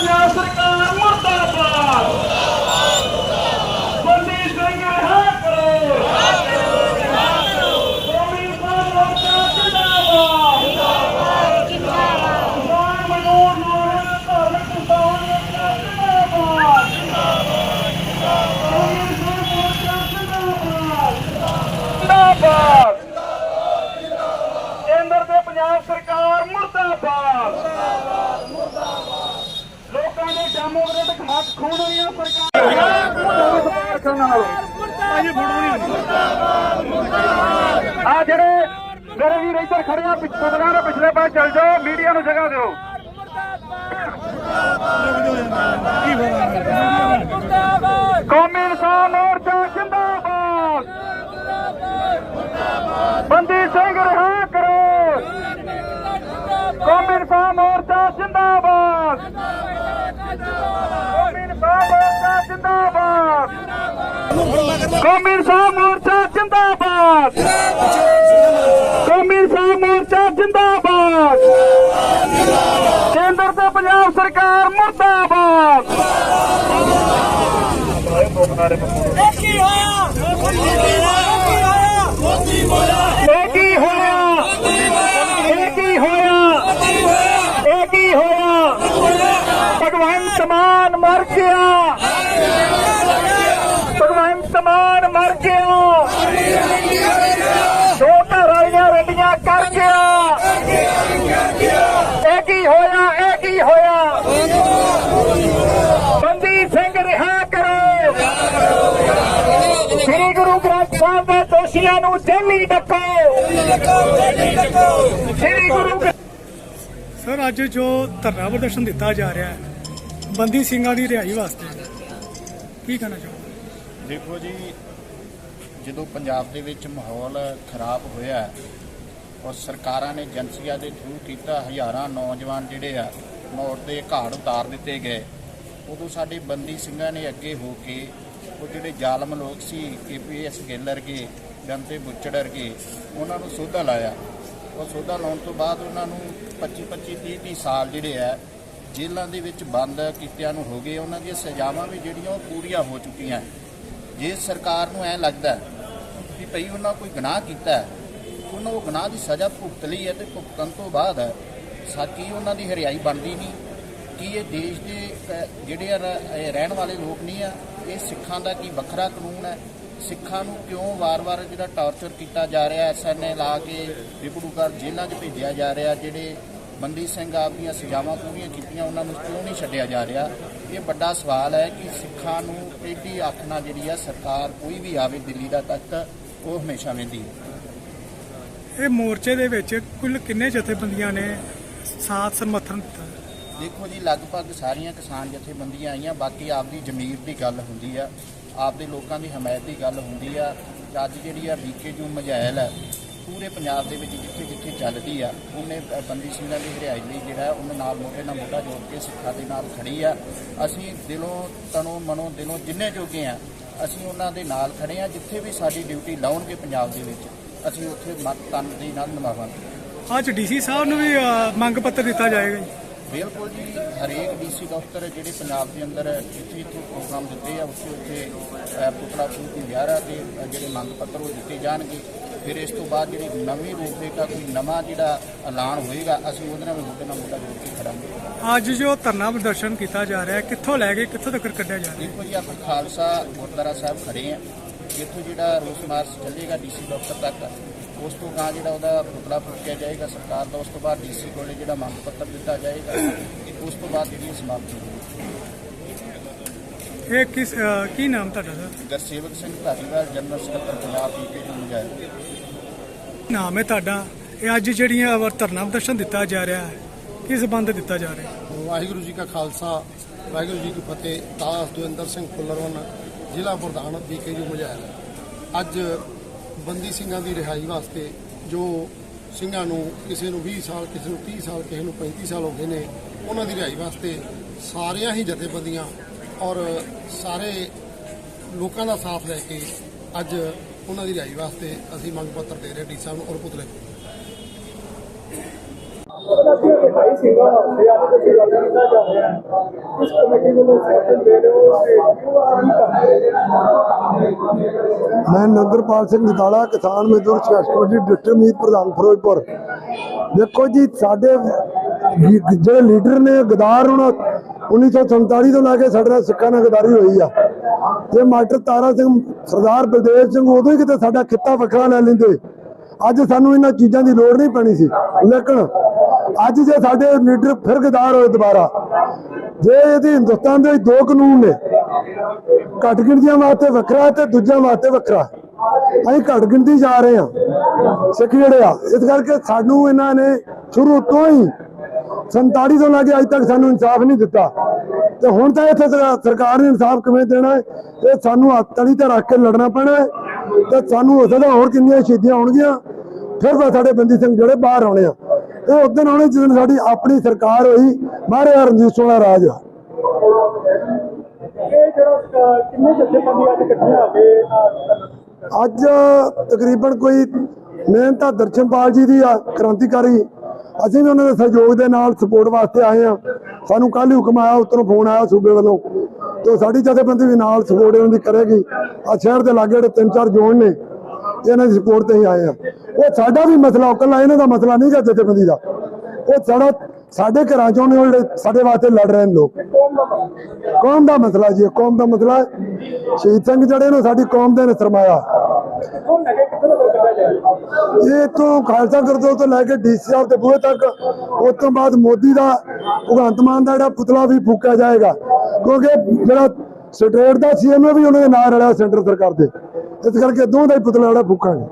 ਪੰਜਾਬ ਸਰਕਾਰ ਮੁਰਦਾਬਾਦ ਬੰਦੀ ਸਿੰਘ ਰਿਹਾ ਕਰੋ ਕੌਮੀ ਮੋਰਚਾ ਜਿੰਦਾਬਾਦ ਕਿਸਾਨ ਮਜ਼ਦੂਰ ਮੋਰਚਾ ਧਾਰਮਿਕ ਕਿਸਾਨ ਮੋਰਚਾ ਜਿੰਦਾਬਾਦ ਕੌਮੀ ਮੋਰਚਾ ਜਿੰਦਾਬਾਦ ਜਿੰਦਾਬਾਦ ਕੇਂਦਰ ਤੇ ਪੰਜਾਬ ਸਰਕਾਰ ਮੁਰਦਾਬਾਦ ਖੂਨ ਸਰਕਾਰ ਆ ਜਿਹੜੇ ਮੇਰੇ ਵੀਰ ਇੱਧਰ ਖੜੇ ਆ ਪਿੱਛੇ ਦੇ ਪਿਛਲੇ ਪਾਸੇ ਚੱਲ ਜਾਓ ਮੀਡੀਆ ਨੂੰ ਜਗ੍ਹਾ ਦਿਓ। ਕੌਮੀ ਇਨਸਾਨ ਮੋਰਚਾ ਜਿੰਦਾਬਾਦ। ਬੰਦੀ ਸਿੰਘ ਰਿਹਾ ਕਰੋ। ਕੌਮੀ ਇਨਸਾਨ ਮੋਰਚਾ ਜਿੰਦਾਬਾਦ। ਕੌਮੀ ਇਨਸਾਨ ਮੋਰਚਾ ਜਿੰਦਾਬਾਦ। ਕੌਮੀ ਇਨਸਾਨ ਮੋਰਚਾ ਜਿੰਦਾਬਾਦ। ਕੇਂਦਰ ਤੇ ਪੰਜਾਬ ਸਰਕਾਰ ਮੁਰਦਾਬਾਦ। ਕੀ ਹੋਇਆ। ਮੋਦੀ ਹੋਇਆ। ਇਹ ਕੀ ਹੋਇਆ ਇਹ ਕੀ ਹੋਇਆ ਇਹ ਕੀ ਹੋਇਆ ਭਗਵੰਤ ਮਾਨ ਮਰ ਗਿਆ ਭਗਵੰਤ ਮਾਨ ਮਰ ਗਿਆ ਦੋ ਘਰ ਰੰਡੀਆਂ ਕਰ ਗਿਆ ਇਹ ਕੀ ਹੋਇਆ, ਇਹ ਕੀ ਹੋਇਆ? ਬੰਦੀ ਸਿੰਘ ਰਿਹਾ ਕਰੋ। ਸ੍ਰੀ ਗੁਰੂ ਗ੍ਰੰਥ ਸਾਹਿਬ ਦੇ ਦੋਸ਼ੀਆਂ ਨੂੰ ਜੇਲੀ ਡੱਕੋ। ਸ੍ਰੀ ਗੁਰੂ ਸਰ ਅੱਜ ਜੋ ਧਰਨਾ ਪ੍ਰਦਰਸ਼ਨ ਦਿੱਤਾ ਜਾ ਰਿਹਾ ਹੈ ਬੰਦੀ ਸਿੰਘਾਂ ਦੀ ਰਿਹਾਈ ਵਾਸਤੇ। ਕੀ ਕਹਿਣਾ ਚਾਹੋਗੇ? ਦੇਖੋ ਜੀ, ਜਦੋਂ ਪੰਜਾਬ ਦੇ ਵਿੱਚ ਮਾਹੌਲ ਖਰਾਬ ਹੋਇਆ ਔਰ ਸਰਕਾਰਾਂ ਨੇ ਏਜੰਸੀਆਂ ਦੇ ਥਰੂ ਕੀਤਾ, ਹਜ਼ਾਰਾਂ ਨੌਜਵਾਨ ਜਿਹੜੇ ਆ, ਮੌਤ ਦੇ ਘਾੜ ਉਤਾਰ ਦਿੱਤੇ ਗਏ। ਉਦੋਂ ਸਾਡੇ ਬੰਦੀ ਸਿੰਘਾਂ ਨੇ ਅੱਗੇ ਹੋ ਕੇ, ਉਹ ਜਿਹੜੇ ਜ਼ਾਲਮ ਲੋਕ ਸੀ, ਕੇਪੀਐਸ ਗਿੱਲ ਵਰਗੇ ਜੰਤੇ ਬੁੱਚੜ ਵਰਗੇ, ਉਹਨਾਂ ਨੂੰ ਸੋਧਾ ਲਾਇਆ। ਉਹ ਸੋਧਾ ਲਾਉਣ ਤੋਂ ਬਾਅਦ ਉਹਨਾਂ ਨੂੰ 25 25 30 30 ਸਾਲ ਜਿਹੜੇ ਆ ਜੇਲ੍ਹਾਂ ਦੇ ਵਿੱਚ ਬੰਦ ਕੀਤਿਆਂ ਨੂੰ ਹੋ ਗਏ, ਉਹਨਾਂ ਦੀਆਂ ਸਜ਼ਾਵਾਂ ਵੀ ਜਿਹੜੀਆਂ ਉਹ ਪੂਰੀਆਂ ਹੋ ਚੁੱਕੀਆਂ। ਜੇ ਸਰਕਾਰ ਨੂੰ ਐ ਲੱਗਦਾ ਕਿ ਭਈ ਉਹਨਾਂ ਕੋਈ ਗੁਨਾਹ ਕੀਤਾ ਹੈ ਉਹਨਾਂ ਉਹ ਗੁਨਾਹ ਦੀ ਸਜ਼ਾ ਭੁਗਤ ਲਈ ਹੈ ਤੇ ਭੁਗਤਣ ਤੋਂ ਬਾਅਦ ਸਾਕੀ ਉਹਨਾਂ ਦੀ ਹਰਿਆਈ ਬਣਦੀ ਨਹੀਂ। ਕਿ ਇਹ ਦੇਸ਼ ਦੇ ਜਿਹੜੇ ਆ ਰਹਿਣ ਵਾਲੇ ਲੋਕ ਨਹੀਂ ਆ, ਇਹ ਸਿੱਖਾਂ ਦਾ ਕੀ ਵੱਖਰਾ ਕਾਨੂੰਨ ਹੈ? ਸਿੱਖਾਂ ਨੂੰ ਕਿਉਂ ਵਾਰ-ਵਾਰ ਜਿਹੜਾ ਟਾਰਚਰ ਕੀਤਾ ਜਾ ਰਿਹਾ ਐਸਐਨਏ ਲਾ ਕੇ ਵਿਪੜੂਕਾਰ ਜੇਲ੍ਹਾਂ 'ਚ ਭੇਜਿਆ ਜਾ ਰਿਹਾ, ਜਿਹੜੇ ਬੰਦੀ ਸਿੰਘ ਆਪਦੀਆਂ ਸਜ਼ਾਵਾਂ ਪੂਰੀਆਂ ਕੀਤੀਆਂ ਉਹਨਾਂ ਨੂੰ ਕਿਉਂ ਨਹੀਂ ਛੱਡਿਆ ਜਾ ਰਿਹਾ? ਇਹ ਵੱਡਾ ਸਵਾਲ ਹੈ ਕਿ ਸਿੱਖਾਂ ਨੂੰ ਪਹਿਲੀ ਅੱਖ ਨਾਲ ਜਿਹੜੀ ਆ ਸਰਕਾਰ ਕੋਈ ਵੀ ਆਵੇ ਦਿੱਲੀ ਦਾ ਤਖਤ ਉਹ ਹਮੇਸ਼ਾ ਵੇਂਦੀ ਇਹ ਮੋਰਚੇ ਦੇ ਵਿੱਚ ਕੁੱਲ ਕਿੰਨੇ ਜਥੇਬੰਦੀਆਂ ਨੇ? ਸਾਥ ਸਮਰਥਨ ਦਿੱਤਾ। ਦੇਖੋ ਜੀ ਲਗਭਗ ਸਾਰੀਆਂ ਕਿਸਾਨ ਜਥੇਬੰਦੀਆਂ ਆਈਆਂ ਬਾਕੀ ਆਪਦੀ ਜ਼ਮੀਰ ਦੀ ਗੱਲ ਹੁੰਦੀ ਆ। ਆਪਦੇ ਲੋਕਾਂ ਦੀ ਹਮਾਇਤ ਦੀ ਗੱਲ ਹੁੰਦੀ ਆ। ਅੱਜ ਜਿਹੜੀ ਆ ਜੂ ਮਜਾਇਲ ਹੈ ਪੂਰੇ ਪੰਜਾਬ ਦੇ ਵਿੱਚ ਜਿੱਥੇ ਜਿੱਥੇ ਚੱਲਦੀ ਆ ਉਹਨੇ ਬੰਦੀ ਸਿੰਘਾਂ ਦੀ ਹਰਿਆਈ ਲਈ ਜਿਹੜਾ ਉਹਨੇ ਨਾਲ ਮੋਢੇ ਨਾਲ ਮੋਢਾ ਜੋੜ ਕੇ ਸਿੱਖਾਂ ਦੇ ਨਾਲ ਖੜੀ ਆ। ਅਸੀਂ ਦਿਲੋਂ ਤਨੋਂ ਮਨੋਂ ਦਿਲੋਂ ਜਿੰਨੇ ਜੋਗੇ ਆ ਅਸੀਂ ਉਹਨਾਂ ਦੇ ਨਾਲ ਖੜੇ ਆ ਜਿੱਥੇ ਵੀ ਸਾਡੀ ਡਿਊਟੀ ਲਾਉਣਗੇ ਪੰਜਾਬ ਦੇ ਵਿੱਚ ਅਸੀਂ ਉੱਥੇ ਮਤ ਤਨ ਦੇ ਨਾਲ ਨਿਭਾਵਾਂਗੇ। ਅੱਜ ਡੀਸੀ ਸਾਹਿਬ ਨੂੰ ਵੀ ਮੰਗ ਪੱਤਰ ਦਿੱਤਾ ਜਾਏਗਾ ਜੀ। ਬਿਲਕੁਲ ਜੀ ਹਰੇਕ ਡੀਸੀ ਦਫ਼ਤਰ ਜਿਹੜੇ ਪੰਜਾਬ ਦੇ ਅੰਦਰ ਜਿੱਥੇ ਜਿੱਥੇ ਪ੍ਰੋਗਰਾਮ ਦਿੱਤੇ ਆ ਉੱਥੇ ਉੱਥੇ ਪੁਤਲਾ ਫੂਕ ਦੀ ਵਿਆਰਾ ਅ, ਜਿਹੜੇ ਮੰਗ ਪੱਤਰ ਉਹ ਦਿੱਤੇ ਜਾਣਗੇ। ਫਿਰ ਇਸ ਤੋਂ ਬਾਅਦ ਜਿਹੜੀ ਨਵੀਂ ਰੂਪਰੇਖਾ ਕੋਈ ਨਵਾਂ ਜਿਹੜਾ ਐਲਾਨ ਹੋਏਗਾ ਅਸੀਂ ਉਹਦੇ ਨਾਲ ਮੋਢੇ ਨਾਲ ਮੋਢਾ ਜੋੜ ਕੇ ਖੜਾਂਗੇ। ਅੱਜ ਜੋ ਧਰਨਾ ਪ੍ਰਦਰਸ਼ਨ ਕੀਤਾ ਜਾ ਰਿਹਾ ਹੈ ਕਿੱਥੋਂ ਲੈ ਕੇ ਕਿੱਥੋਂ ਤੱਕ ਕੱਢਿਆ ਜਾ ਰਿਹਾ ਦੇਖੋ ਜੀ ਆਪਾਂ ਖਾਲਸਾ ਗੁਰਦੁਆਰਾ ਸਾਹਿਬ ਖੜੇ ਆ ਇੱਥੋਂ ਜਿਹੜਾ ਰੋਸ ਮਾਰਚ ਚੱਲੇਗਾ ਡੀਸੀ ਦਫ਼ਤਰ ਤੱਕ ਉਸ ਤੋਂ ਗਾਂ ਜਿਹੜਾ ਉਹਦਾ ਪੁਤਲਾ ਫੂਕਿਆ ਜਾਏਗਾ ਸਰਕਾਰ ਦਾ ਉਸ ਤੋਂ ਬਾਅਦ ਡੀਸੀ ਕੋਲੇ ਜਿਹੜਾ ਮੰਗ ਪੱਤਰ ਦਿੱਤਾ ਜਾਏਗਾ ਉਸ ਤੋਂ ਬਾਅਦ ਜਿਹੜੀ ਸਮਾਪਤੀ ਹੋਵੇਗੀ ਇਹ ਕਿਸ ਕੀ ਨਾਮ ਤੁਹਾਡਾ ਸਰ? ਗੁਰਸੇਵਕ ਸਿੰਘ ਧਾਰੀਵਾਲ ਜਨਰਲ ਸਕੱਤਰ ਪੰਜਾਬ ਪੀਕੇ ਜੀ ਮੁਜਾਹਿਦ ਨਾਮ ਹੈ ਤੁਹਾਡਾ। ਇਹ ਅੱਜ ਜਿਹੜੀਆਂ ਅਵਰ ਧਰਨਾ ਪ੍ਰਦਰਸ਼ਨ ਦਿੱਤਾ ਜਾ ਰਿਹਾ ਹੈ ਕਿਸ ਸੰਬੰਧ ਦਿੱਤਾ ਜਾ ਰਿਹਾ ਹੈ? ਵਾਹਿਗੁਰੂ ਜੀ ਕਾ ਖਾਲਸਾ ਵਾਹਿਗੁਰੂ ਜੀ ਕੀ ਫਤਿਹ। ਦਾਸ ਦਵਿੰਦਰ ਸਿੰਘ ਫੁੱਲਰਵਨ ਜ਼ਿਲ੍ਹਾ ਪ੍ਰਧਾਨ ਬੀਕੇ ਜੀ ਮੁਜਾਹਿਦ ਅੱਜ ਬੰਦੀ ਸਿੰਘਾਂ ਦੀ ਰਿਹਾਈ ਵਾਸਤੇ ਜੋ ਸਿੰਘਾਂ ਨੂੰ ਕਿਸੇ ਨੂੰ 20 ਸਾਲ ਕਿਸੇ ਨੂੰ 30 ਸਾਲ ਕਿਸੇ ਨੂੰ 35 ਸਾਲ ਹੋ ਗਏ ਨੇ ਉਹਨਾਂ ਦੀ ਰਿਹਾਈ ਵਾਸਤੇ ਸਾਰੀਆਂ ਹੀ ਜਥੇਬੰਦੀਆਂ ਔਰ ਸਾਰੇ ਲੋਕਾਂ ਦਾ ਸਾਥ ਲੈ ਕੇ ਅੱਜ ਉਹਨਾਂ ਦੀ ਰਿਹਾਈ ਵਾਸਤੇ ਅਸੀਂ ਮੰਗ ਪੱਤਰ ਦੇ ਰਹੇ ਡੀ ਸਾਹਿਬ ਨੂੰ ਔਰ ਪੁਤਲੇ ਭਾਈ ਸਿੰਘਾਂ ਵਾਸਤੇ ਅੱਜ ਦੇ ਜਿਹੜਾ ਕੀਤਾ ਜਾ ਰਿਹਾ ਹੈ ਇਸ ਕਮੇਟੀ ਵੱਲੋਂ ਸੈਕਟਰ ਦੇ ਰਹੇ ਹੋ ਤੇ ਮੈਂ ਨੰਦਰਪਾਲ ਸਿੰਘ ਜਤਾਲਾ ਕਿਸਾਨ ਮਜ਼ਦੂਰ ਸੰਘਰਸ਼ ਕਮੇਟੀ ਡਿਸਟ੍ਰਿਕਟ ਮੀਤ ਪ੍ਰਧਾਨ ਫਿਰੋਜ਼ਪੁਰ। ਦੇਖੋ ਜੀ, ਸਾਡੇ ਜਿਹੜੇ ਲੀਡਰ ਨੇ, ਗਦਾਰ ਉਹਨਾਂ 1947 ਤੋਂ ਲੈ ਕੇ ਸਾਡੇ ਨਾਲ ਸਿੱਖਾਂ ਨਾਲ ਗਦਾਰੀ ਹੋਈ ਆ। ਤੇ ਮਾਸਟਰ ਤਾਰਾ ਸਿੰਘ, ਸਰਦਾਰ ਬਲਦੇਵ ਸਿੰਘ ਉਦੋਂ ਹੀ ਕਿਤੇ ਸਾਡਾ ਖਿੱਤਾ ਵੱਖਰਾ ਲੈ ਲੈਂਦੇ। ਅੱਜ ਸਾਨੂੰ ਇਹਨਾਂ ਚੀਜ਼ਾਂ ਦੀ ਲੋੜ ਨਹੀਂ ਪੈਣੀ ਸੀ। ਲੇਕਿਨ ਅੱਜ ਜੇ ਸਾਡੇ ਲੀਡਰ ਫਿਰ ਗਦਾਰ ਹੋਏ ਦੁਬਾਰਾ, ਜੇ ਇਹਦੇ ਹਿੰਦੁਸਤਾਨ ਦੇ ਦੋ ਕਾਨੂੰਨ ਨੇ ਘੱਟ ਗਿਣਤੀਆਂ ਵਾਸਤੇ ਵੱਖਰਾ ਤੇ ਦੂਜਿਆਂ ਵਾਸਤੇ ਵੱਖਰਾ। ਅਸੀਂ ਘੱਟ ਗਿਣਤੀ ਜਾ ਰਹੇ ਹਾਂ। ਸਿੱਖ ਜਿਹੜੇ ਆ, ਇਸ ਕਰਕੇ ਸਾਨੂੰ ਇਹਨਾਂ ਨੇ ਸ਼ੁਰੂ ਤੋਂ ਹੀ 47 ਤੋਂ ਲੈ ਕੇ ਅੱਜ ਤੱਕ ਸਾਨੂੰ ਇਨਸਾਫ ਨਹੀਂ ਦਿੱਤਾ। ਤੇ ਹੁਣ ਤਾਂ ਇੱਥੇ ਸਰਕਾ- ਸਰਕਾਰ ਨੇ ਇਨਸਾਫ ਕਿਵੇਂ ਦੇਣਾ ਹੈ? ਇਹ ਸਾਨੂੰ ਹੱਥ ਤਲੀ ਤੇ ਰੱਖ ਕੇ ਲੜਨਾ ਪੈਣਾ ਹੈ। ਤੇ ਸਾਨੂੰ ਹੋ ਸਕਦਾ ਹੋਰ ਕਿੰਨੀਆਂ ਸ਼ਹੀਦੀਆਂ ਹੋਣਗੀਆਂ। ਫਿਰ ਤਾਂ ਸਾਡੇ ਬੰਦੀ ਸਿੰਘ ਜਿਹੜੇ ਬਾਹਰ ਆਉਣੇ ਆ। ਇਹ ਉਦੋਂ ਆਉਣੇ ਜਦੋਂ ਸਾਡੀ ਆਪਣੀ ਸਰਕਾਰ ਹੋਈ। ਮਾਰੇ ਰਣਜੀਤ ਸਿੰਘ ਰਾਜ। ਆ ਕਿੰਨੇ ਜਥੇਬੰਦੀਆਂ ਅੱਜ ਤਕਰੀਬਨ ਕੋਈ ਮਿਹਨਤ ਤਾਂ ਦਰਸ਼ਨਪਾਲ ਜੀ ਦੀ ਆ ਕ੍ਰਾਂਤੀਕਾਰੀ ਅਸੀਂ ਵੀ ਉਹਨਾਂ ਦੇ ਸਹਿਯੋਗ ਦੇ ਨਾਲ ਸਪੋਰਟ ਵਾਸਤੇ ਆਏ ਆ ਸਾਨੂੰ ਕੱਲ੍ਹ ਹੀ ਹੁਕਮ ਆਇਆ ਉੱਤਰੋਂ ਫੋਨ ਆਇਆ ਸੂਬੇ ਵੱਲੋਂ ਤੇ ਸਾਡੀ ਜਥੇਬੰਦੀ ਵੀ ਨਾਲ ਸਪੋਰਟ ਇਹਨਾਂ ਦੀ ਕਰੇਗੀ। ਆ ਸ਼ਹਿਰ ਦੇ ਲਾਗੇ ਜਿਹੜੇ ਤਿੰਨ ਚਾਰ ਜ਼ੋਨ ਨੇ, ਇਹਨਾਂ ਦੀ ਸਪੋਰਟ ਤੇ ਹੀ ਆਏ ਆ ਉਹ ਸਾਡਾ ਵੀ ਮਸਲਾ ਇਕੱਲਾ ਇਹਨਾਂ ਦਾ ਮਸਲਾ ਨਹੀਂ ਗਾ ਜਥੇਬੰਦੀ ਦਾ। ਉਹ ਸਾਡਾ ਸਾਡੇ ਘਰਾਂ ਚੋਂ ਨੇ ਉਹ ਜਿਹੜੇ ਸਾਡੇ ਵਾਸਤੇ ਲੜ ਰਹੇ ਨੇ ਲੋਕ। ਕੌਮ ਦਾ ਮਸਲਾ ਜੀ ਕੌਮ ਦਾ ਮਸਲਾ ਸ਼ਹੀਦ ਸਿੰਘ ਜਿਹੜੇ ਨੇ ਸਾਡੀ ਕੌਮ ਦੇ ਨੇ ਸਰਮਾਇਆ। ਇਹ ਤੋਂ ਖਾਲਸਾ ਗੁਰਦੁਆਰਾ ਤੋਂ ਲੈ ਕੇ ਡੀਸੀ ਸਾਹਿਬ ਦੇ ਬੂਹੇ ਤੱਕ, ਉਸ ਤੋਂ ਬਾਅਦ ਮੋਦੀ ਦਾ, ਭਗਵੰਤ ਮਾਨ ਦਾ ਜਿਹੜਾ ਪੁਤਲਾ ਵੀ ਫੂਕਿਆ ਜਾਏਗਾ। ਕਿਉਂਕਿ ਜਿਹੜਾ ਸਟੇਟ ਦਾ ਸੀਐਮ ਵੀ ਉਹਨਾਂ ਦੇ ਨਾਲ ਰਲਿਆ ਸੈਂਟਰ ਸਰਕਾਰ ਦੇ। ਇਸ ਕਰਕੇ ਦੋਹਾਂ ਦਾ ਹੀ ਪੁਤਲਾ ਜਿਹੜਾ ਫੂਕਾਂਗੇ।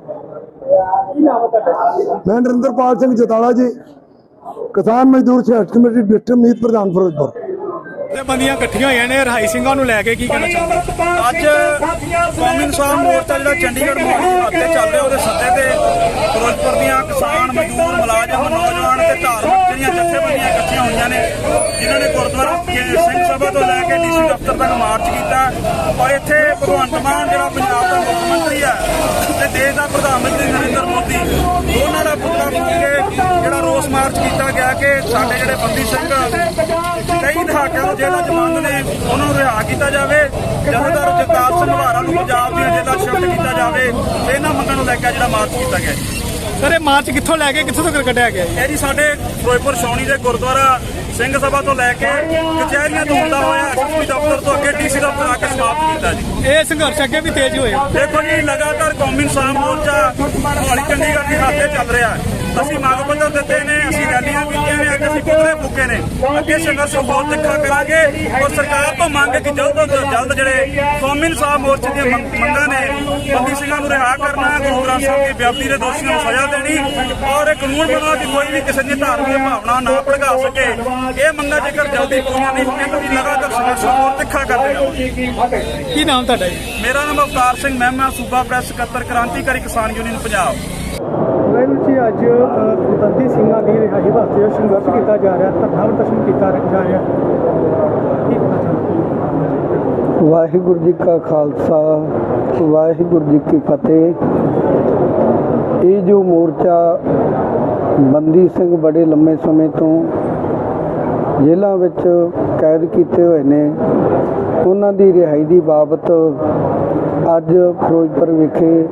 ਮੈਂ ਨਰਿੰਦਰਪਾਲ ਸਿੰਘ ਜਤਾਲਾ ਜੀ। ਕਿਸਾਨ ਮਜ਼ਦੂਰ ਸੰਘਰਸ਼ ਕਮੇਟੀ ਡਿਸਟ੍ਰਿਕਟ ਮੀਤ ਪ੍ਰਧਾਨ ਫਿਰੋਜ਼ਪੁਰ। ਜਥੇਬੰਦੀਆਂ ਇਕੱਠੀਆਂ ਹੋਈਆਂ ਨੇ ਰਿਹਾਈ ਸਿੰਘਾਂ ਨੂੰ ਲੈ ਕੇ ਕੀ ਕਹਿਣਾ ਚਾਹੁੰਦੇ ਅੱਜ ਕੌਮੀ ਇਨਸਾਨ ਮੋਰਚਾ ਜਿਹੜਾ ਚੰਡੀਗੜ੍ਹ ਮੋਹਾਲੀ ਹੱਥੇ ਚੱਲ ਰਿਹਾ ਉਹਦੇ ਸੱਦੇ ਤੇ ਫਿਰੋਜ਼ਪੁਰ ਦੀਆਂ ਕਿਸਾਨ ਮਜ਼ਦੂਰ ਮੁਲਾਜ਼ਮ ਨੌਜਵਾਨ ਤੇ ਧਾਰਮਿਕ ਜਿਹੜੀਆਂ ਜਥੇਬੰਦੀਆਂ ਇਕੱਠੀਆਂ ਹੋਈਆਂ ਨੇ ਜਿਨ੍ਹਾਂ ਨੇ ਗੁਰਦੁਆਰਾ ਕੇ ਸਿੰਘ ਸਭਾ ਤੋਂ ਲੈ ਕੇ ਡੀਸੀ ਦਫ਼ਤਰ ਤੱਕ ਮਾਰਚ ਕੀਤਾ। ਔਰ ਇੱਥੇ ਭਗਵੰਤ ਮਾਨ ਜਿਹੜਾ ਪੰਜਾਬ ਦਾ ਮੁੱਖ ਮੰਤਰੀ ਹੈ ਤੇ ਦੇਸ਼ ਦਾ ਪ੍ਰਧਾਨ ਮੰਤਰੀ ਨਰਿੰਦਰ ਮੋਦੀ ਦੋਨਾਂ ਦਾ ਮਾਰਚ ਕੀਤਾ ਗਿਆ ਕਿ ਸਾਡੇ ਜਿਹੜੇ ਬੰਦੀ ਸਿੰਘ ਕਈ ਦਹਾਕਿਆਂ ਤੋਂ ਜੇਲ੍ਹਾਂ 'ਚ ਬੰਦ ਨੇ ਉਹਨਾਂ ਨੂੰ ਰਿਹਾ ਕੀਤਾ ਜਾਵੇ। ਜਥੇਦਾਰ ਜਗਤਾਰ ਸਿੰਘ ਹਵਾਰਾ ਨੂੰ ਪੰਜਾਬ ਦੀਆਂ ਜੇਲ੍ਹਾਂ ਸ਼ਿਫਟ ਕੀਤਾ ਜਾਵੇ। ਤੇ ਇਹਨਾਂ ਮੰਗਾਂ ਨੂੰ ਲੈ ਕੇ ਜਿਹੜਾ ਮਾਰਚ ਕੀਤਾ ਗਿਆ ਜੀ। ਸਰ ਇਹ ਮਾਰਚ ਕਿੱਥੋਂ ਲੈ ਕੇ ਕਿੱਥੋਂ ਤੱਕ ਕੱਢਿਆ ਗਿਆ ਇਹ ਜੀ ਸਾਡੇ ਫਿਰੋਜ਼ਪੁਰ ਛਾਉਣੀ ਦੇ ਗੁਰਦੁਆਰਾ ਸਿੰਘ ਸਭਾ ਤੋਂ ਲੈ ਕੇ ਕਚਹਿਰੀਆਂ ਤੋਂ ਹੁੰਦਾ ਹੋਇਆ ਐਸਪੀ ਦਫ਼ਤਰ ਤੋਂ ਅੱਗੇ ਡੀਸੀ ਦਫ਼ਤਰ ਆ ਕੇ ਸਮਾਪਤ ਕੀਤਾ ਜੀ। ਇਹ ਸੰਘਰਸ਼ ਅੱਗੇ ਵੀ ਤੇਜ਼ ਹੋਇਆ ਦੇਖੋ ਜੀ ਲਗਾਤਾਰ ਕੌਮੀ ਇਨਸਾਨ ਮੋਰਚਾ ਮੋਹਾਲੀ ਚੰਡੀਗੜ੍ਹ ਦੇ ਹਾਤੇ ਚੱਲ ਰਿਹਾ। ਹੈ ਅਸੀਂ ਮੰਗ ਪੱਤਰ ਦਿੱਤੇ ਨੇ ਅਸੀਂ ਰੈਲੀਆਂ ਕੀਤੀਆਂ ਨੇ ਅੱਜ ਅਸੀਂ ਪੁਤਲੇ ਫੂਕੇ ਨੇ। ਅੱਗੇ ਸੰਘਰਸ਼ ਹੋਰ ਤਿੱਖਾ ਕਰਾਂਗੇ ਔਰ ਸਰਕਾਰ ਤੋਂ ਮੰਗ ਕਿ ਜਲਦ ਤੋਂ ਜਲਦ ਜਿਹੜੇ ਕੌਮੀ ਇਨਸਾਨ ਮੋਰਚੇ ਦੀਆਂ ਮੰਗ- ਨੇ ਬੰਦੀ ਸਿੰਘਾਂ ਨੂੰ ਰਿਹਾ ਕਰਨਾ ਗੁਰੂ ਗ੍ਰੰਥ ਸਾਹਿਬ ਦੀ ਬੇਅਦਬੀ ਦੇ ਦੋਸ਼ੀਆਂ ਨੂੰ ਸਜ਼ਾ ਦੇਣੀ ਔਰ ਇਹ ਕਾਨੂੰਨ ਬਣਾਉਣਾ ਕਿ ਕੋਈ ਵੀ ਕਿਸੇ ਦੀ ਧਾਰਮਿਕ ਭਾਵਨਾ ਨਾ ਭੜਕਾ ਸਕੇ। ਇਹ ਮੰਗਾਂ ਜੇਕਰ ਜਲਦੀ ਪੂਰੀਆਂ ਨਹੀਂ ਹੁੰਦੀਆਂ ਤਾਂ ਲਗਾਤਾਰ ਸੰਘਰਸ਼ ਹੋਰ ਤਿੱਖਾ ਕਰਦੇ ਰਹਾਂਗੇ ਕੀ ਨਾਮ ਤੁਹਾਡਾ ਜੀ? ਮੇਰਾ ਨਾਮ ਅਵਤਾਰ ਸਿੰਘ ਮੈਂ ਮੈਂ ਸੂਬਾ ਪ੍ਰੈਸ ਸਕੱਤਰ ਕ੍ਰਾਂਤੀਕਾਰੀ ਕਿਸਾਨ ਯੂਨੀਅਨ ਪੰਜਾਬ। ਜੀ ਅੱਜ ਬੰਦੀ ਸਿੰਘਾਂ ਦੀ ਰਿਹਾਈ ਵਾਸਤੇ ਸੰਘਰਸ਼ ਕੀਤਾ ਜਾ ਰਿਹਾ, ਧਰਨਾ ਪ੍ਰਦਰਸ਼ਨ ਕੀਤਾ ਜਾ ਰਿਹਾ। ਵਾਹਿਗੁਰੂ ਜੀ ਕਾ ਖਾਲਸਾ, ਵਾਹਿਗੁਰੂ ਜੀ ਕੀ ਫਤਿਹ। ਇਹ ਜੋ ਮੋਰਚਾ ਬੰਦੀ ਸਿੰਘ ਬੜੇ ਲੰਮੇ ਸਮੇਂ ਤੋਂ ਜੇਲ੍ਹਾਂ ਵਿੱਚ ਕੈਦ ਕੀਤੇ ਹੋਏ ਨੇ। ਉਹਨਾਂ ਦੀ ਰਿਹਾਈ ਦੀ ਬਾਬਤ ਅੱਜ ਫਿਰੋਜ਼ਪੁਰ ਵਿਖੇ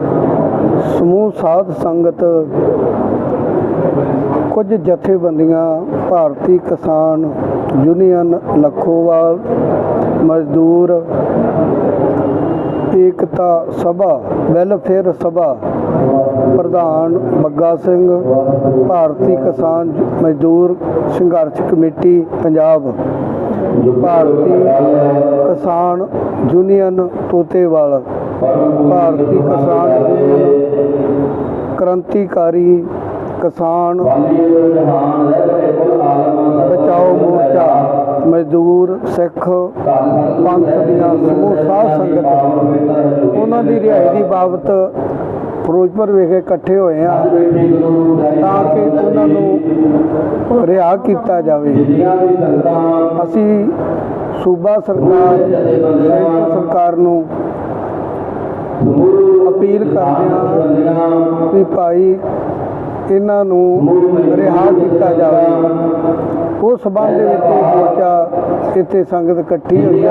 ਸਮੂਹ ਸਾਧ ਸੰਗਤ ਕੁਝ ਜਥੇਬੰਦੀਆਂ, ਭਾਰਤੀ ਕਿਸਾਨ ਯੂਨੀਅਨ, ਲਖੋਵਾਲ, ਮਜ਼ਦੂਰ, ਏਕਤਾ ਸਭਾ, ਵੈਲਫੇਅਰ ਸਭਾ ਪ੍ਰਧਾਨ ਬੱਗਾ ਸਿੰਘ, ਭਾਰਤੀ ਕਿਸਾਨ ਮਜ਼ਦੂਰ ਸੰਘਰਸ਼ ਕਮੇਟੀ, ਪੰਜਾਬ। ਭਾਰਤੀ ਕਿਸਾਨ ਯੂਨੀਅਨ ਤੋਤੇਵਾਲ। ਭਾਰਤੀ ਕਿਸਾਨ ਯੂਨੀਅਨ ਕ੍ਰਾਂਤੀਕਾਰੀ ਕਿਸਾਨ ਬਚਾਓ ਮੋਰਚਾ ਮਜ਼ਦੂਰ ਸਿੱਖ ਪੰਥ ਦੀਆਂ ਸਮੂਹ ਸਾਧ ਸੰਗਤ। ਉਹਨਾਂ ਦੀ ਰਿਹਾਈ ਦੀ ਬਾਬਤ ਫਿਰੋਜ਼ਪੁਰ ਵਿਖੇ ਇਕੱਠੇ ਹੋਏ ਆ ਤਾਂ ਕਿ ਉਹਨਾਂ ਨੂੰ ਰਿਹਾ ਕੀਤਾ ਜਾਵੇ। ਅਸੀਂ ਸੂਬਾ ਸਰਕਾਰ ਸੈਂਟਰ ਸਰਕਾਰ ਨੂੰ ਅਪੀਲ ਕਰਦੇ ਹਾਂ ਕਿ ਭਾਈ ਇਹਨਾਂ ਨੂੰ ਰਿਹਾ ਕੀਤਾ ਜਾਵੇ। ਉਸ ਸਬੰਧ ਦੇ ਵਿੱਚ ਮੋਰਚਾ ਇੱਥੇ ਸੰਗਤ ਇਕੱਠੀ ਹੋਈ ਆ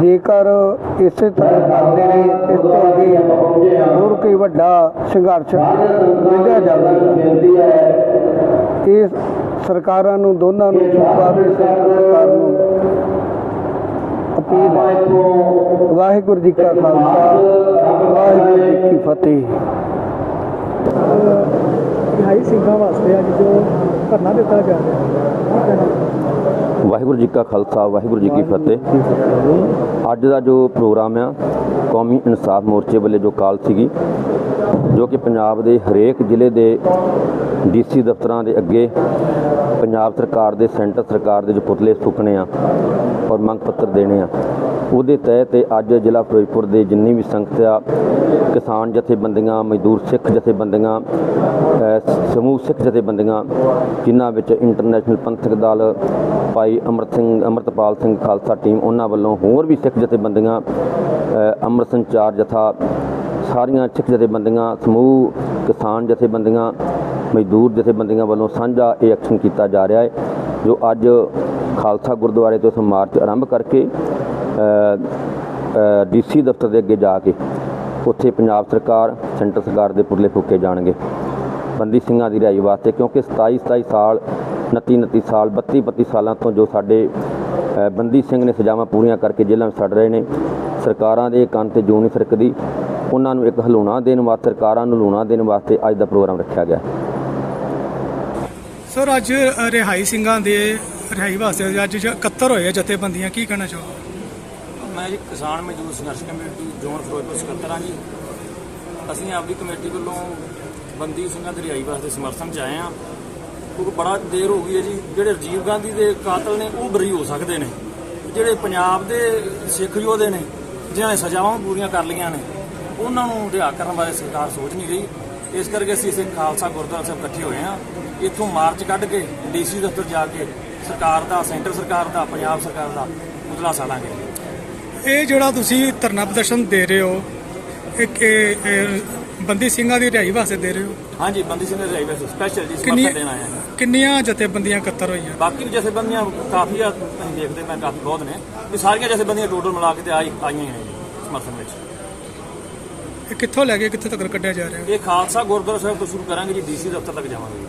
ਜੇਕਰ ਇਸੇ ਤਰ੍ਹਾਂ ਕਰਦੇ ਰਹੇ ਇਸ ਤੋਂ ਅੱਗੇ ਹੋਰ ਕੋਈ ਵੱਡਾ ਸੰਘਰਸ਼ ਵਧਿਆ ਜਾਵੇਗਾ ਇਹ ਸਰਕਾਰਾਂ ਨੂੰ, ਦੋਨਾਂ ਨੂੰ ਸੂਬਾ ਤੇ ਸਰਕਾਰ ਨੂੰ ਅਪੀਲ ਹੈ। ਵਾਹਿਗੁਰੂ ਜੀ ਕਾ ਖਾਲਸਾ, ਵਾਹਿਗੁਰੂ ਜੀ ਕੀ ਫਤਿਹ। ਰਿਹਾਈ ਸਿੰਘਾਂ ਵਾਸਤੇ ਅੱਜ ਜੋ ਧਰਨਾ ਦਿੱਤਾ ਜਾ ਰਿਹਾ ਹੈ ਵਾਹਿਗੁਰੂ ਜੀ ਕਾ ਖਾਲਸਾ, ਵਾਹਿਗੁਰੂ ਜੀ ਕੀ ਫਤਿਹ। ਅੱਜ ਦਾ ਜੋ ਪ੍ਰੋਗਰਾਮ ਆ, ਕੌਮੀ ਇਨਸਾਫ ਮੋਰਚੇ ਵੱਲੋਂ ਜੋ ਕਾਲ ਸੀਗੀ, ਜੋ ਕਿ ਪੰਜਾਬ ਦੇ ਹਰੇਕ ਜ਼ਿਲ੍ਹੇ ਦੇ ਡੀਸੀ ਦਫ਼ਤਰਾਂ ਦੇ ਅੱਗੇ, ਪੰਜਾਬ ਸਰਕਾਰ ਦੇ ਸੈਂਟਰ ਸਰਕਾਰ ਦੇ ਜੋ ਪੁਤਲੇ ਫੂਕਣੇ ਆ ਔਰ ਮੰਗ ਪੱਤਰ ਦੇਣੇ ਆ ਉਹਦੇ ਤਹਿਤ ਤੇ ਅੱਜ ਜ਼ਿਲ੍ਹਾ ਫਿਰੋਜ਼ਪੁਰ ਦੇ ਜਿੰਨੀ ਵੀ ਸੰਗਤ ਆ ਕਿਸਾਨ ਜਥੇਬੰਦੀਆਂ ਮਜ਼ਦੂਰ ਸਿੱਖ ਜਥੇਬੰਦੀਆਂ ਸਮੂਹ ਸਿੱਖ ਜਥੇਬੰਦੀਆਂ ਜਿਨ੍ਹਾਂ ਵਿੱਚ ਇੰਟਰਨੈਸ਼ਨਲ ਪੰਥਕ ਦਲ ਭਾਈ ਅਮਰਤ ਸਿੰਘ ਅਮਰਤਪਾਲ ਸਿੰਘ ਖਾਲਸਾ ਟੀਮ ਉਹਨਾਂ ਵੱਲੋਂ ਹੋਰ ਵੀ ਸਿੱਖ ਜਥੇਬੰਦੀਆਂ ਅ, ਅੰਮ੍ਰਿਤ ਸੰਚਾਰ ਜਥਾ ਸਾਰੀਆਂ ਸਿੱਖ ਜਥੇਬੰਦੀਆਂ ਸਮੂਹ ਕਿਸਾਨ ਜਥੇਬੰਦੀਆਂ ਮਜ਼ਦੂਰ ਜਥੇਬੰਦੀਆਂ ਵੱਲੋਂ ਸਾਂਝਾ ਇਹ ਐਕਸ਼ਨ ਕੀਤਾ ਜਾ ਰਿਹਾ ਹੈ ਜੋ ਅੱਜ ਖਾਲਸਾ ਗੁਰਦੁਆਰੇ ਤੋਂ ਇਸ ਮਾਰਚ ਆਰੰਭ ਕਰਕੇ ਡੀਸੀ ਦਫ਼ਤਰ ਦੇ ਅੱਗੇ ਜਾ ਕੇ ਉੱਥੇ ਪੰਜਾਬ ਸਰਕਾਰ, ਸੈਂਟਰ ਸਰਕਾਰ ਦੇ ਪੁਰਲੇ ਫੂਕੇ ਜਾਣਗੇ। ਬੰਦੀ ਸਿੰਘਾਂ ਦੀ ਰਿਹਾਈ ਵਾਸਤੇ, ਕਿਉਂਕਿ 27 27 ਸਾਲ 29 29 ਸਾਲ 32 32 ਸਾਲਾਂ ਤੋਂ ਜੋ ਸਾਡੇ ਬੰਦੀ ਸਿੰਘ ਨੇ ਸਜ਼ਾਵਾਂ ਪੂਰੀਆਂ ਕਰਕੇ ਜੇਲ੍ਹਾਂ ਵਿੱਚ ਸੜ ਰਹੇ ਨੇ, ਸਰਕਾਰਾਂ ਦੇ ਕੰਨ ਤੇ ਜੂੰ ਨਹੀਂ ਸਰਕਦੀ, ਉਹਨਾਂ ਨੂੰ ਇੱਕ ਹਲੂਣਾ ਦੇਣ ਵਾਸਤੇ, ਸਰਕਾਰਾਂ ਨੂੰ ਹਲੂਣਾ ਦੇਣ ਵਾਸਤੇ ਅੱਜ ਦਾ ਪ੍ਰੋਗਰਾਮ ਰੱਖਿਆ ਗਿਆ। ਸਰ, ਅੱਜ ਰਿਹਾਈ ਸਿੰਘਾਂ ਦੇ, ਰਿਹਾਈ ਵਾਸਤੇ ਅੱਜ ਜ- ਇਕੱਤਰ ਹੋਏ ਆ ਜਥੇਬੰਦੀਆਂ, ਕੀ ਕਹਿਣਾ ਚਾਹੋ ਮੈਂ ਜੀ ਕਿਸਾਨ ਮਜ਼ਦੂਰ ਸੰਘਰਸ਼ ਕਮੇਟੀ, ਜ਼ੋਨ ਫਿਰੋਜ਼ਪੁਰ ਸਕੱਤਰ ਹਾਂ ਜੀ। ਅਸੀਂ ਆਪਦੀ ਕਮੇਟੀ ਵੱਲੋਂ ਬੰਦੀ ਸਿੰਘਾਂ ਦੀ ਰਿਹਾਈ ਵਾਸਤੇ ਸਮਰਥਨ ਚ ਆਏ ਹਾਂ। ਕਿਉਂਕਿ ਬੜਾ ਦੇਰ ਹੋ ਗਈ ਹੈ ਜੀ, ਜਿਹੜੇ ਰਾਜੀਵ ਗਾਂਧੀ ਦੇ ਕਾਤਲ ਨੇ, ਉਹ ਬਰੀ ਹੋ ਸਕਦੇ ਨੇ। ਜਿਹੜੇ ਪੰਜਾਬ ਦੇ ਸਿੱਖ ਯੋਧੇ ਨੇ, ਜਿਨ੍ਹਾਂ ਨੇ ਸਜ਼ਾਵਾਂ ਪੂਰੀਆਂ ਕਰ ਲਈਆਂ ਨੇ, ਉਹਨਾਂ ਨੂੰ ਰਿਹਾ ਕਰਨ ਬਾਰੇ ਸਰਕਾਰ ਸੋਚ ਨਹੀਂ ਰਹੀ। ਇਸ ਕਰਕੇ ਅਸੀਂ ਇਸੇ ਖਾਲਸਾ ਗੁਰਦੁਆਰਾ ਸਾਹਿਬ ਇਕੱਠੇ ਹੋਏ ਹਾਂ। ਇੱਥੋਂ ਮਾਰਚ ਕੱਢ ਕੇ, ਡੀਸੀ ਦਫ਼ਤਰ ਜਾ ਕੇ ਸਰਕਾਰ ਦਾ, ਸੈਂਟਰ ਸਰਕਾਰ ਦਾ, ਪੰਜਾਬ ਸਰਕਾਰ ਦਾ ਉਤਲਾ ਸਾੜਾਂਗੇ। ਇਹ ਜਿਹੜਾ ਤੁਸੀਂ ਧਰਨਾ ਪ੍ਰਦਰਸ਼ਨ ਦੇ ਰਹੇ ਹੋ ਇੱਕ ਬੰਦੀ ਸਿੰਘਾਂ ਦੀ ਰਿਹਾਈ ਵਾਸਤੇ ਦੇ ਰਹੇ ਹੋ? ਹਾਂਜੀ ਬੰਦੀ ਸਿੰਘ ਦੇ ਡਰਾਈਵਰ ਸਪੈਸ਼ਲ ਜੀ ਸਮਰਥਨ ਦੇਣ ਹਾਂ। ਕਿੰਨੀਆਂ ਜਥੇਬੰਦੀਆਂ ਇਕੱਤਰ ਹੋਈਆਂ? ਬਾਕੀ ਵੀ ਜਥੇਬੰਦੀਆਂ ਕਾਫੀ ਆ ਅਸੀਂ ਦੇਖਦੇ ਮੈਂ ਕਾਫੀ ਬਹੁਤ ਨੇ। ਇਹ ਸਾਰੀਆਂ ਜਥੇਬੰਦੀਆਂ ਟੋਟਲ ਮਿਲਾ ਕੇ ਤੇ ਆਈ ਆਈਆਂ ਨੇ ਸਮਰਥਨ ਵਿੱਚ। ਇਹ ਕਿੱਥੋਂ ਲੈ ਕੇ ਕਿੱਥੇ ਤੱਕ ਕੱਢਿਆ ਜਾ ਰਿਹਾ? ਇਹ ਖਾਲਸਾ ਗੁਰਦੁਆਰਾ ਸਾਹਿਬ ਤੋਂ ਸ਼ੁਰੂ ਕਰਾਂਗੇ ਜੀ ਡੀਸੀ ਦਫ਼ਤਰ ਤੱਕ ਜਾਵਾਂਗੇ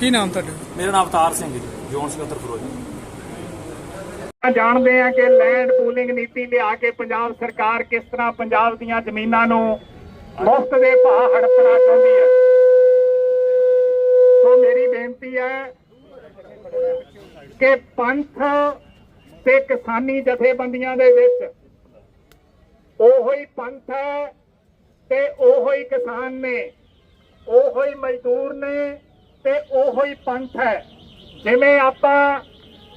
ਕੀ ਨਾਮ ਤੁਹਾਡਾ? ਮੇਰਾ ਨਾਮ ਅਵਤਾਰ ਸਿੰਘ ਜੀ ਜੋਨ ਸਕੱਤਰ ਫਿਰੋਜ਼ਪੁਰ ਜਾਣਦੇ ਆ ਕਿ ਲੈਂਡ ਪੂਲਿੰਗ ਨੀਤੀ ਲਿਆ ਕੇ ਪੰਜਾਬ ਸਰਕਾਰ ਕਿਸ ਤਰ੍ਹਾਂ ਪੰਜਾਬ ਦੀਆਂ ਜ਼ਮੀਨਾਂ ਨੂੰ ਮੁਫਤ ਦੇ ਭਾਅ ਹੜਪਣਾ ਚਾਹੁੰਦੀ ਹੈ। ਸੋ ਮੇਰੀ ਬੇਨਤੀ ਹੈ ਕਿ ਪੰਥ ਤੇ ਕਿਸਾਨੀ ਜਥੇਬੰਦੀਆਂ ਦੇ ਵਿੱਚ ਉਹੋ ਹੀ ਪੰਥ ਹੈ ਤੇ ਉਹੋ ਹੀ ਕਿਸਾਨ ਨੇ, ਉਹੋ ਹੀ ਮਜ਼ਦੂਰ ਨੇ ਤੇ ਉਹੋ ਹੀ ਪੰਥ ਹੈ। ਜਿਵੇਂ ਆਪਾਂ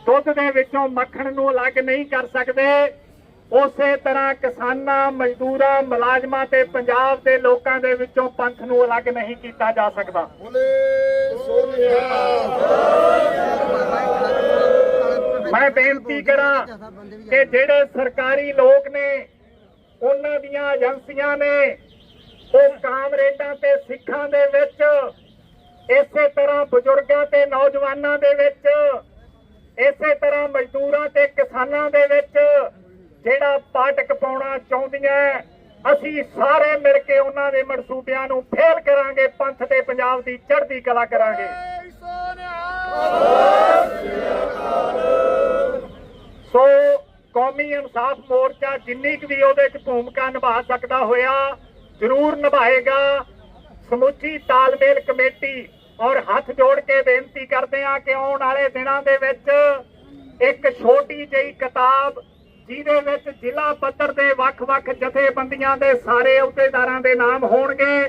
ਦੁੱਧ ਦੇ ਵਿੱਚੋਂ ਮੱਖਣ ਨੂੰ ਅਲੱਗ ਨਹੀਂ ਕਰ ਸਕਦੇ। ਉਸੇ ਤਰ੍ਹਾਂ ਕਿਸਾਨਾਂ ਮਜ਼ਦੂਰਾਂ ਮੁਲਾਜ਼ਮਾਂ ਤੇ ਪੰਜਾਬ ਦੇ ਲੋਕਾਂ ਦੇ ਵਿੱਚੋਂ ਪੰਥ ਨੂੰ ਅਲੱਗ ਨਹੀਂ ਕੀਤਾ ਜਾ ਸਕਦਾ। ਮੈਂ ਬੇਨਤੀ ਕਰਾਂ ਕਿ ਜਿਹੜੇ ਸਰਕਾਰੀ ਲੋਕ ਨੇ ਉਹਨਾਂ ਦੀਆਂ ਏਜੰਸੀਆਂ ਨੇ ਉਹ ਕਾਮਰੇਡਾਂ ਤੇ ਸਿੱਖਾਂ ਦੇ ਵਿੱਚ ਇਸੇ ਤਰ੍ਹਾਂ ਬਜ਼ੁਰਗਾਂ ਤੇ ਨੌਜਵਾਨਾਂ ਦੇ ਵਿੱਚ ਇਸੇ ਤਰ੍ਹਾਂ ਮਜ਼ਦੂਰਾਂ ਤੇ ਕਿਸਾਨਾਂ ਦੇ ਵਿੱਚ ਜਿਹੜਾ ਪਾਟਕ ਪਾਉਣਾ ਚਾਹੁੰਦੀਆਂ ਅਸੀਂ ਸਾਰੇ ਮਿਲ ਕੇ ਉਹਨਾਂ ਦੇ ਮਨਸੂਬਿਆਂ ਨੂੰ ਫੇਲ ਕਰਾਂਗੇ, ਪੰਥ ਤੇ ਪੰਜਾਬ ਦੀ ਚੜ੍ਹਦੀ ਕਲਾ ਕਰਾਂਗੇ। ਸੋ ਕੌਮੀ ਇਨਸਾਫ ਮੋਰਚਾ ਜਿੰਨੀ ਕੁ ਵੀ ਉਹਦੇ ਚ ਭੂਮਿਕਾ ਨਿਭਾ ਸਕਦਾ ਹੋਇਆ, ਜ਼ਰੂਰ ਨਿਭਾਏਗਾ। ਸਮੁੱਚੀ ਤਾਲਮੇਲ ਕਮੇਟੀ ਔਰ ਹੱਥ ਜੋੜ ਕੇ ਬੇਨਤੀ ਕਰਦੇ ਹਾਂ ਕਿ ਆਉਣ ਵਾਲੇ ਦਿਨਾਂ ਦੇ ਵਿੱਚ ਇੱਕ ਛੋਟੀ ਜਿਹੀ ਕਿਤਾਬ, ਜਿਹਦੇ ਵਿੱਚ ਜ਼ਿਲ੍ਹਾ ਪੱਧਰ ਦੇ ਵੱਖ-ਵੱਖ ਜਥੇਬੰਦੀਆਂ ਦੇ ਸਾਰੇ ਅਹੁਦੇਦਾਰਾਂ ਦੇ ਨਾਮ ਹੋਣਗੇ।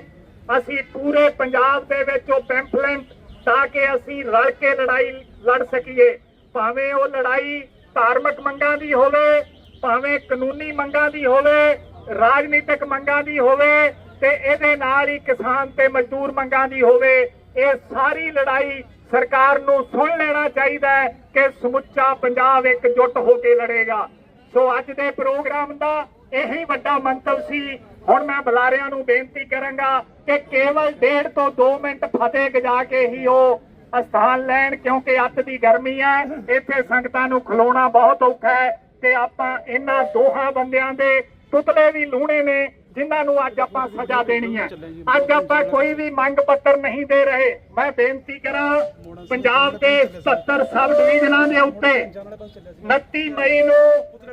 ਅਸੀਂ ਪੂਰੇ ਪੰਜਾਬ ਦੇ ਵਿੱਚ ਉਹ ਪੈਂਫਲੇਟ ਤਾਂ ਕਿ ਅਸੀਂ ਰਲ ਕੇ ਲੜਾਈ ਲੜ ਸਕੀਏ। ਭਾਵੇਂ ਉਹ ਲੜਾਈ ਧਾਰਮਿਕ ਮੰਗਾਂ ਦੀ ਹੋਵੇ, ਭਾਵੇਂ ਕਾਨੂੰਨੀ ਮੰਗਾਂ ਦੀ ਹੋਵੇ, ਰਾਜਨੀਤਿਕ ਮੰਗਾਂ ਦੀ ਹੋਵੇ ਤੇ ਇਹਦੇ ਨਾਲ ਹੀ ਕਿਸਾਨ ਤੇ ਮਜ਼ਦੂਰ ਮੰਗਾਂ ਦੀ ਹੋਵੇ। ਇਹ ਸਾਰੀ ਲੜਾਈ ਸਰਕਾਰ ਨੂੰ ਸੁਣ ਲੈਣਾ ਚਾਹੀਦਾ ਹੈ ਕਿ ਸਮੁੱਚਾ ਪੰਜਾਬ ਇਕਜੁੱਟ ਹੋ ਕੇ ਲੜੇਗਾ। ਸੋ ਅੱਜ ਦੇ ਪ੍ਰੋਗਰਾਮ ਦਾ ਇਹੀ ਵੱਡਾ ਮੰਤਵ ਸੀ। ਹੁਣ ਮੈਂ ਬੁਲਾਰਿਆਂ ਨੂੰ ਬੇਨਤੀ ਕਰਾਂਗਾ ਕਿ ਕੇਵਲ ਡੇਢ ਤੋਂ 2 ਮਿੰਟ ਫਤਿਹ ਗਜਾ ਕੇ ਹੀ ਉਹ ਅਸਥਾਨ ਲੈਣ, ਕਿਉਂਕਿ ਅੱਤ ਦੀ ਗਰਮੀ ਹੈ। ਇੱਥੇ ਸੰਗਤਾਂ ਨੂੰ ਖਲੋਣਾ ਬਹੁਤ ਔਖਾ ਹੈ ਤੇ ਆਪਾਂ ਇਹਨਾਂ ਦੋਹਾਂ ਬੰਦਿਆਂ ਦੇ ਪੁਤਲੇ ਵੀ ਲੂਣੇ ਨੇ। ਜਿਨ੍ਹਾਂ ਨੂੰ ਅੱਜ ਆਪਾਂ ਸਜ਼ਾ ਦੇਣੀ ਹੈ। ਅੱਜ ਆਪਾਂ ਕੋਈ ਵੀ ਮੰਗ ਪੱਤਰ ਨਹੀਂ ਦੇ ਰਹੇ। ਮੈਂ ਬੇਨਤੀ ਕਰਾਂ, ਪੰਜਾਬ ਦੇ 77 ਸਬ ਡਿਵੀਜ਼ਨਾਂ ਦੇ ਉੱਤੇ 29 ਮਈ ਨੂੰ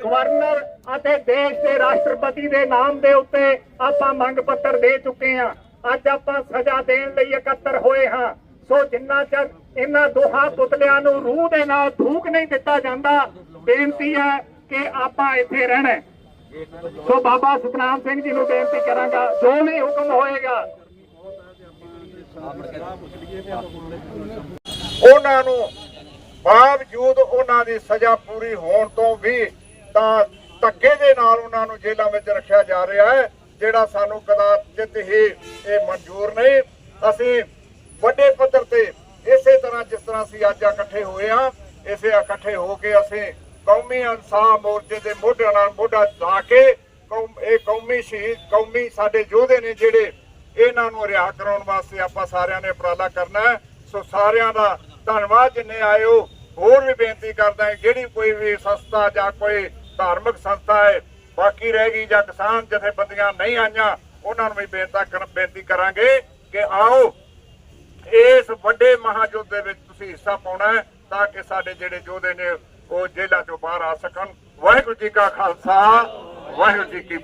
ਗਵਰਨਰ ਅਤੇ ਦੇਸ਼ ਦੇ ਰਾਸ਼ਟਰਪਤੀ ਦੇ ਨਾਮ ਦੇ ਉੱਤੇ ਆਪਾਂ ਮੰਗ ਪੱਤਰ ਦੇ ਚੁੱਕੇ ਹਾਂ। ਅੱਜ ਆਪਾਂ ਸਜ਼ਾ ਦੇਣ ਲਈ ਇਕੱਤਰ ਹੋਏ ਹਾਂ। ਸੋ ਜਿੰਨਾ ਚਿਰ ਇਹਨਾਂ ਦੋਹਾਂ ਪੁਤਲਿਆਂ ਨੂੰ ਰੂਹ ਦੇ ਨਾਲ ਧੂਕ ਨਹੀਂ ਦਿੱਤਾ ਜਾਂਦਾ, ਬੇਨਤੀ ਹੈ ਕਿ ਆਪਾਂ ਇੱਥੇ ਰਹਿਣਾ ਸੋ ਬਾਬਾ ਸਤਨਾਮ ਸਿੰਘ ਜੀ ਨੂੰ ਬੇਨਤੀ ਕਰਾਂਗਾ, ਜੋ ਵੀ ਹੁਕਮ ਹੋਏਗਾ। ਉਹਨਾਂ ਨੂੰ ਬਾਵਜੂਦ ਉਹਨਾਂ ਦੀ ਸਜ਼ਾ ਪੂਰੀ ਹੋਣ ਤੋਂ ਵੀ ਤਾਂ ਧੱਕੇ ਦੇ ਨਾਲ ਉਹਨਾਂ ਨੂੰ ਜੇਲ੍ਹਾਂ ਵਿੱਚ ਰੱਖਿਆ ਜਾ ਰਿਹਾ ਹੈ, ਜਿਹੜਾ ਸਾਨੂੰ ਕਦਾਚਿਤ ਹੀ ਇਹ ਮਨਜ਼ੂਰ ਨਹੀਂ। ਅਸੀਂ ਵੱਡੇ ਪੱਧਰ ਤੇ ਇਸੇ ਤਰ੍ਹਾਂ ਜਿਸ ਤਰ੍ਹਾਂ ਅਸੀਂ ਅੱਜ ਇਕੱਠੇ ਹੋਏ ਹਾਂ, ਇਸੇ ਇਕੱਠੇ ਹੋ ਕੇ ਅਸੀਂ ਕੌਮੀ ਇਨਸਾਫ ਮੋਰਚੇ ਦੇ ਮੋਢਿਆਂ ਨਾਲ ਮੋਢਾ ਲਾ ਕੇ ਇਹ ਕੌਮੀ ਸ਼ਹੀਦ, ਕੌਮੀ ਸਾਡੇ ਯੋਧੇ ਨੇ ਜਿਹੜੇ ਇਹਨਾਂ ਨੂੰ ਰਿਹਾ ਕਰਾਉਣ ਵਾਸਤੇ ਆਪਾਂ ਸਾਰਿਆਂ ਨੇ ਉਪਰਾਲਾ ਕਰਨਾ ਸੋ ਸਾਰਿਆਂ ਦਾ ਧੰਨਵਾਦ, ਜਿੰਨੇ ਆਇਓ ਹੋਰ ਵੀ ਬੇਨਤੀ ਕਰਦਾ ਹਾਂ, ਜਿਹੜੀ ਕੋਈ ਵੀ ਸੰਸਥਾ ਜਾਂ ਕੋਈ ਧਾਰਮਿਕ ਸੰਸਥਾ ਹੈ, ਬਾਕੀ ਰਹਿ ਗਈ ਜਾਂ ਕਿਸਾਨ ਜਥੇਬੰਦੀਆਂ ਨਹੀਂ ਆਈਆਂ, ਉਹਨਾਂ ਨੂੰ ਵੀ ਬੇਨਤੀ ਕਰ ਬੇਨਤੀ ਕਰਾਂਗੇ ਕਿ ਆਓ, ਇਸ ਵੱਡੇ ਮਹਾਯੁੱਧ ਦੇ ਵਿੱਚ ਤੁਸੀਂ ਹਿੱਸਾ ਪਾਉਣਾ ਤਾਂ ਕਿ ਸਾਡੇ ਜਿਹੜੇ ਯੋਧੇ ਨੇ ਉਹ ਜੇਲ੍ਹਾਂ ਚੋਂ ਬਾਹਰ ਆ ਸਕਣ। ਵਾਹਿਗੁਰੂ ਜੀ ਕਾ ਖਾਲਸਾ ਵਾਹਿਗੁਰੂ ਜੀ ਕੀ ਫਤਿਹ।